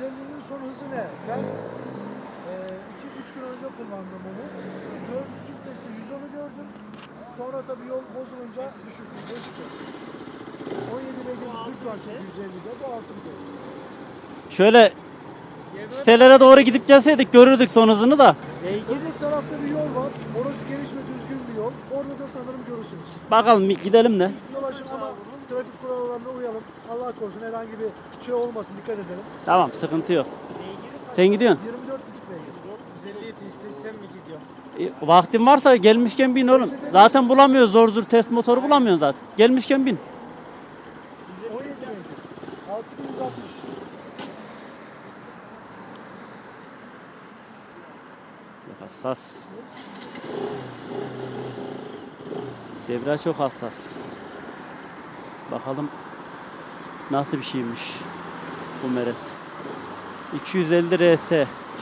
150'nin son hızı ne? Ben 2-3 gün önce kullandım onu. Dördüncü viteste 110'u gördüm. Sonra tabii yol bozulunca düşürdüm. Geçti. 17 beygir güç var şimdi 150'de. Bu 6 vites. Şöyle sitelere doğru gidip gelseydik görürdük son hızını da. Öbür tarafta bir yol var. Orası geniş ve düzgün bir yol. Orada da sanırım görürsünüz. Bakalım bir gidelim de. Yol aşın ama trafik kurallarına uyalım. Allah korusun herhangi bir şey olmasın dikkat edelim. Tamam sıkıntı yok. Sen gidiyorsun. 24,5 beygir. 150 istesem mi gidiyor? E, vaktin varsa gelmişken bin oğlum. Zaten bulamıyoruz zor zor test motoru bulamıyorsun zaten. Gelmişken bin. 17 beygir. 6160. Çok hassas. Debriyaj çok hassas. Bakalım nasıl bir şeymiş bu meret. 250 RS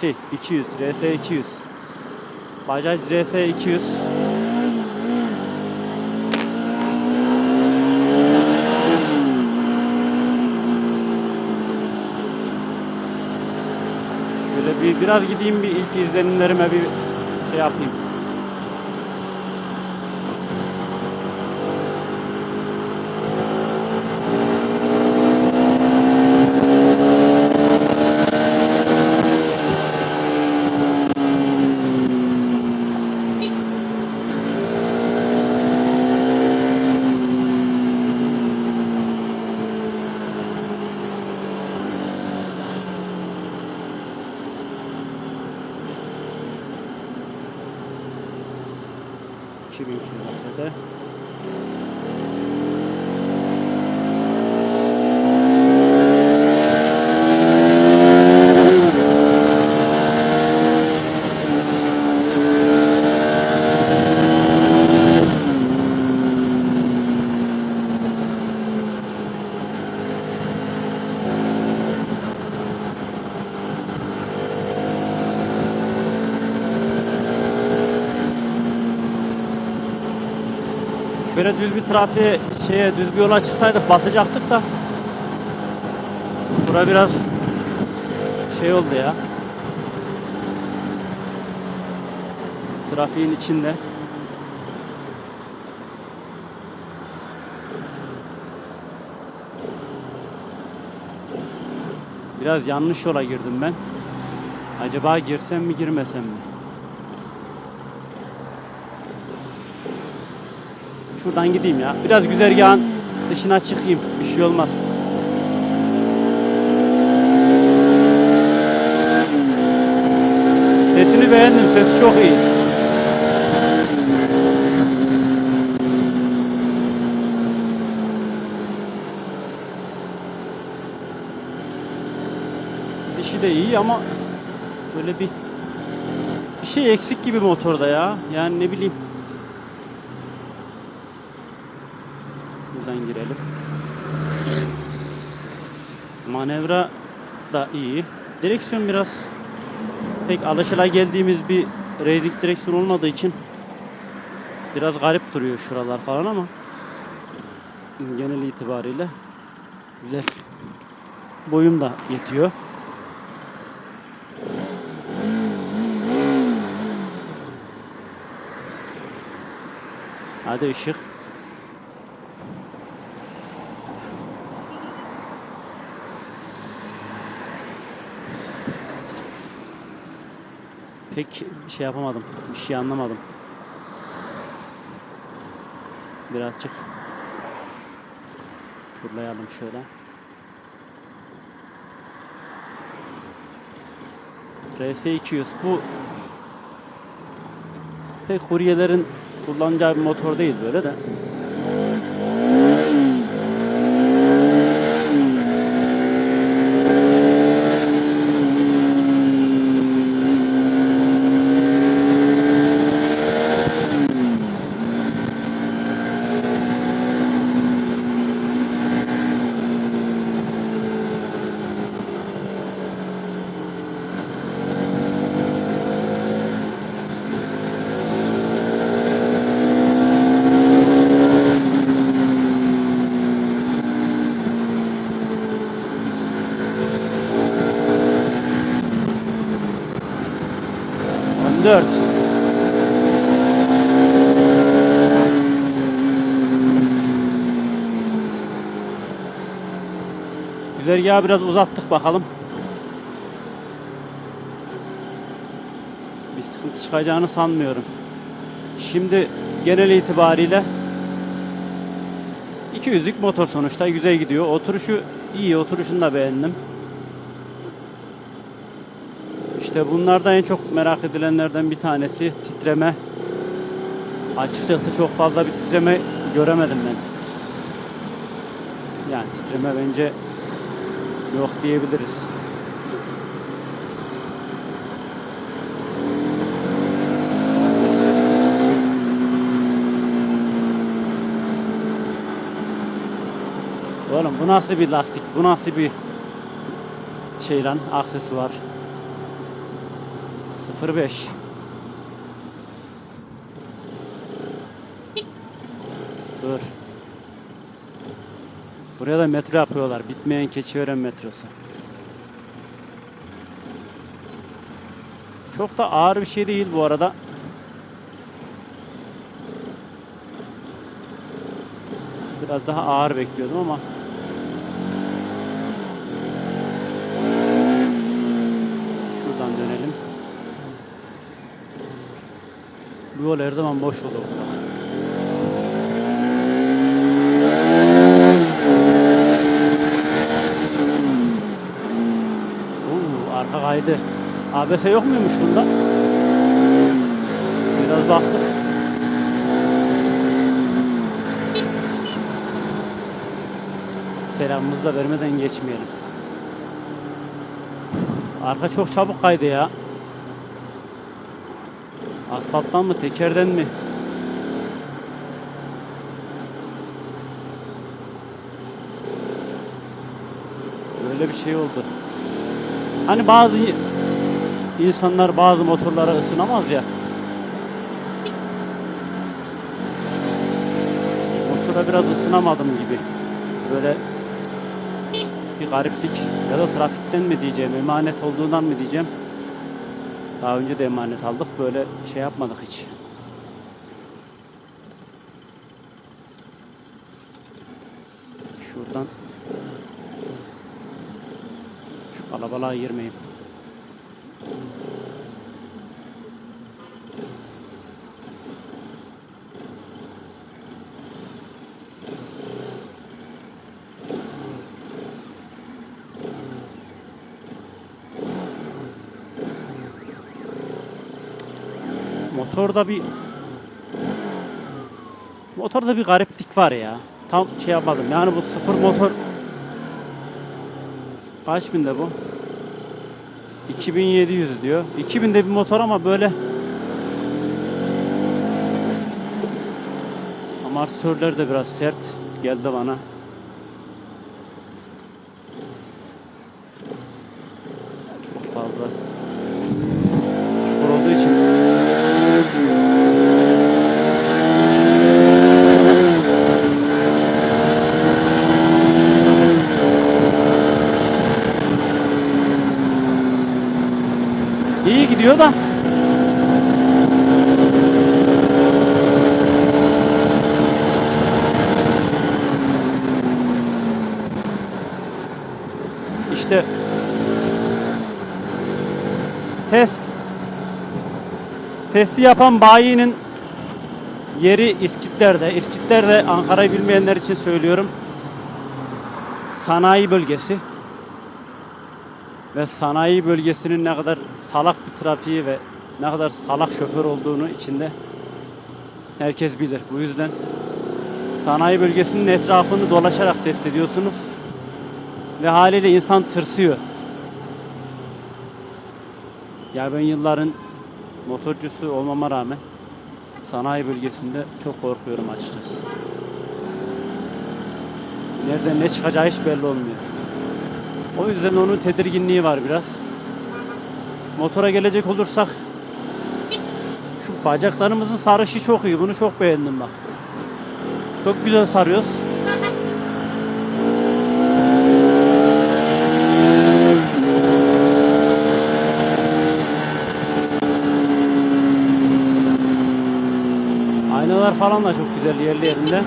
şey 200 RS 200. Bajaj RS 200. Şöyle bir biraz gideyim bir ilk izlenimlerime bir şey yapayım. ...2000 kilometrede. Şöyle düz bir trafiğe şeye düz bir yola çıksaydık basacaktık da. Bura biraz şey oldu ya. Trafiğin içinde. Biraz yanlış yola girdim ben. Acaba girsem mi girmesem mi? Şuradan gideyim ya. Biraz güzergahın dışına çıkayım. Bir şey olmaz. Sesini beğendim. Sesi çok iyi. Dişi de iyi ama böyle bir bir şey eksik gibi motorda ya. Yani ne bileyim. Manevra da iyi. Direksiyon biraz pek alışıla geldiğimiz bir racing direksiyon olmadığı için biraz garip duruyor şuralar falan ama genel itibariyle güzel. Boyum da yetiyor. Hadi ışık. Pek şey yapamadım. Bir şey anlamadım. Birazcık turlayalım şöyle. RS200 bu pek kuryelerin kullanacağı bir motor değil böyle de. 14. Güzergahı biraz uzattık bakalım. Bir sıkıntı çıkacağını sanmıyorum. Şimdi genel itibariyle 200'lük motor sonuçta güzel gidiyor. Oturuşu iyi, oturuşunu da beğendim. İşte bunlardan en çok merak edilenlerden bir tanesi titreme. Açıkçası çok fazla bir titreme göremedim ben. Yani titreme bence yok diyebiliriz. Oğlum bu nasıl bir lastik? Bu nasıl bir şey lan aksesuar? 05 Dur. Buraya da metro yapıyorlar. Bitmeyen Keçiören metrosu. Çok da ağır bir şey değil bu arada. Biraz daha ağır bekliyordum ama şuradan dönelim. Bu yol her zaman boş olur. Oo, arka kaydı. ABS yok muymuş bunda? Biraz bastık. Selamımızı da vermeden geçmeyelim. Arka çok çabuk kaydı ya. Asfalttan mı tekerden mi? Böyle bir şey oldu. Hani bazı insanlar bazı motorlara ısınamaz ya. Motora biraz ısınamadım gibi. Böyle bir gariplik ya da trafikten mi diyeceğim, emanet olduğundan mı diyeceğim. Daha önce de emanet aldık. Böyle şey yapmadık hiç. Şuradan şu kalabalığa girmeyeyim. Motorda bir Motorda bir gariplik var ya. Tam şey yapmadım. Yani bu sıfır motor kaç binde bu? 2700 diyor. 2000'de bir motor ama böyle amortisörler de biraz sert geldi bana. Çok fazla İyi gidiyor da. İşte test testi yapan bayinin yeri İskitler'de. İskitler'de Ankara'yı bilmeyenler için söylüyorum. Sanayi bölgesi ve sanayi bölgesinin ne kadar salak bir trafiği ve ne kadar salak şoför olduğunu içinde herkes bilir. Bu yüzden sanayi bölgesinin etrafını dolaşarak test ediyorsunuz ve haliyle insan tırsıyor. Ya ben yılların motorcusu olmama rağmen sanayi bölgesinde çok korkuyorum açıkçası. Nereden ne çıkacağı hiç belli olmuyor. O yüzden onun tedirginliği var biraz. Motora gelecek olursak şu bacaklarımızın sarışı çok iyi. Bunu çok beğendim bak. Çok güzel sarıyoruz. Aynalar falan da çok güzel yerli yerinde.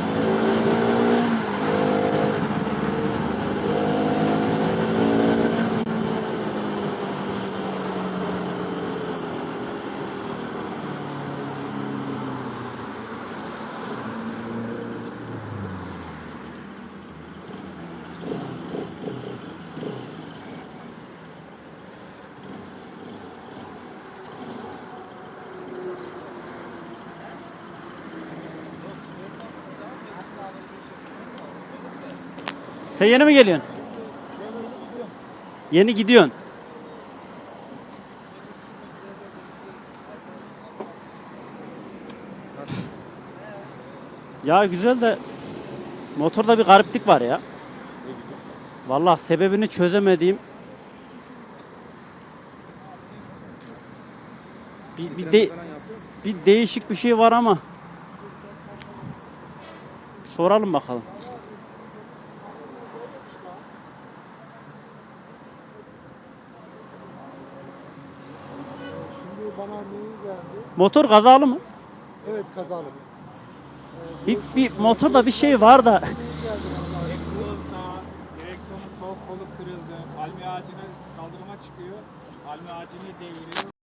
Sen yeni mi geliyorsun? Yeni gidiyorsun. Ya güzel de motorda bir gariplik var ya. Vallahi sebebini çözemediğim bir, bir, de- bir değişik bir şey var ama soralım bakalım. Şimdi bana neyi geldi? Motor kazalı mı? Evet kazalı. Bir, bir motorda bir şey var da direksiyonun sol kolu kırıldı. Palmiye ağacını kaldırıma çıkıyor. Palmiye ağacını deviriyor.